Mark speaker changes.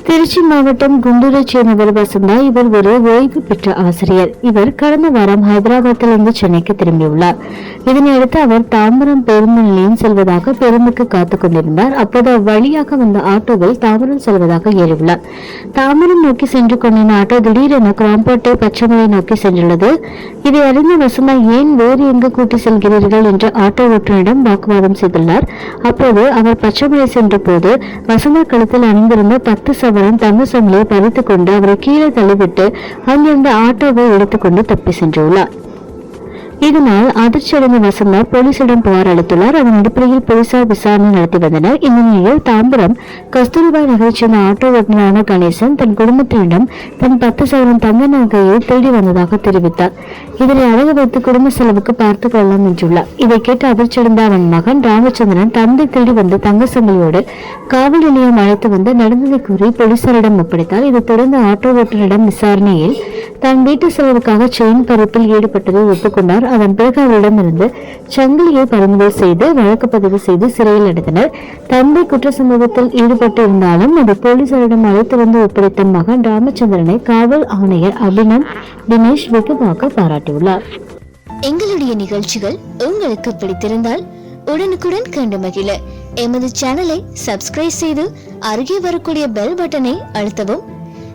Speaker 1: திருச்சி மாவட்டம் குண்டூரைச் சேர்ந்தவர் வசந்தா இவர் ஒரு ஓய்வு பெற்ற ஆசிரியர். இவர் கடந்த வாரம் ஹைதராபாத்திலிருந்து சென்னைக்கு திரும்பியுள்ளார். இதனையடுத்து அவர் தாம்பரம் பேருந்து நிலையம் செல்வதாக பேருந்துக்கு காத்துக் கொண்டிருந்தார். அப்போது அவ்வழியாக வந்த ஆட்டோவில் தாம்பரம் செல்வதாக ஏறியுள்ளார். தாம்பரம் நோக்கி சென்று கொண்டிருந்த ஆட்டோ திடீரென கிராம்பேட்டை பச்சைமலை நோக்கி சென்றுள்ளது. இதை அறிந்த வசந்தா ஏன் வேறு எங்கு கூட்டி செல்கிறீர்கள்? என்று ஆட்டோ ஓட்டுநரிடம் வாக்குவாதம் செய்துள்ளார். அப்போது அவர் பச்சைமலை சென்ற போது வசந்தா கழுத்தில் அணிந்திருந்த பத்து சவரன் தங்க சங்கிலியை பறித்துக் கொண்டு அவரை கீழே தள்ளிவிட்டு அங்கிருந்த ஆட்டோவை எடுத்துக்கொண்டு தப்பி சென்றுள்ளார். இதனால் அதிர்ச்சி அடைந்த வசந்தா போலீசிடம் புகார் அளித்துள்ளார். அதன் அடிப்படையில் போலீசார் விசாரணை நடத்தி வந்தனர். இந்த நிலையில் தாம்பரம் கஸ்தூரிபாய் நகரைச் சேர்ந்த ஆட்டோ ஓட்டுநரான கணேசன் தன் குடும்பத்தினரிடம் தன் பத்து சவரன் தங்க நகையை தேடி வந்ததாக தெரிவித்தார். இதனை அழகு வைத்து குடும்ப செலவுக்கு பார்த்துக் கொள்ளலாம் என்றுள்ளார். இதை கேட்டு அதிர்ச்சியடைந்த அவன் மகன் ராமச்சந்திரன் தந்தை தேடி வந்த தங்க சங்கிலியோடு காவல் நிலையம் அழைத்து வந்து நடந்ததை கூறி போலீசாரிடம் ஒப்படைத்தார். இதைத் தொடர்ந்து ஆட்டோ ஓட்டுநரிடம் விசாரணையில் தன் வீட்டு செலவுக்காக செயின் பறிப்பில் ஈடுபட்டதை ஒப்புக்கொண்டார். அதன் பிறகு அவரிடமிருந்து சங்கிலியை பறிமுதல் செய்து வழக்கு பதிவு செய்து சிறையில் அடைத்தனர். தந்தை குற்ற சம்பவத்தில் ஈடுபட்டு இருந்தாலும் அது போலீசாரிடம் அழைத்து வந்து ஒப்படைத்த மகன் ராமச்சந்திரனை காவல் ஆணையர் அபினன் தினேஷ் வெகுவாக பாராட்டியுள்ளார்.
Speaker 2: எங்களுடைய நிகழ்ச்சிகள் உங்களுக்கு பிடித்திருந்தால் உடனுக்குடன் கண்டு மகிழ. எமது சேனலை சப்ஸ்கிரைப் செய்து அருகே வரக்கூடிய பெல் பட்டனை அழுத்தவும்.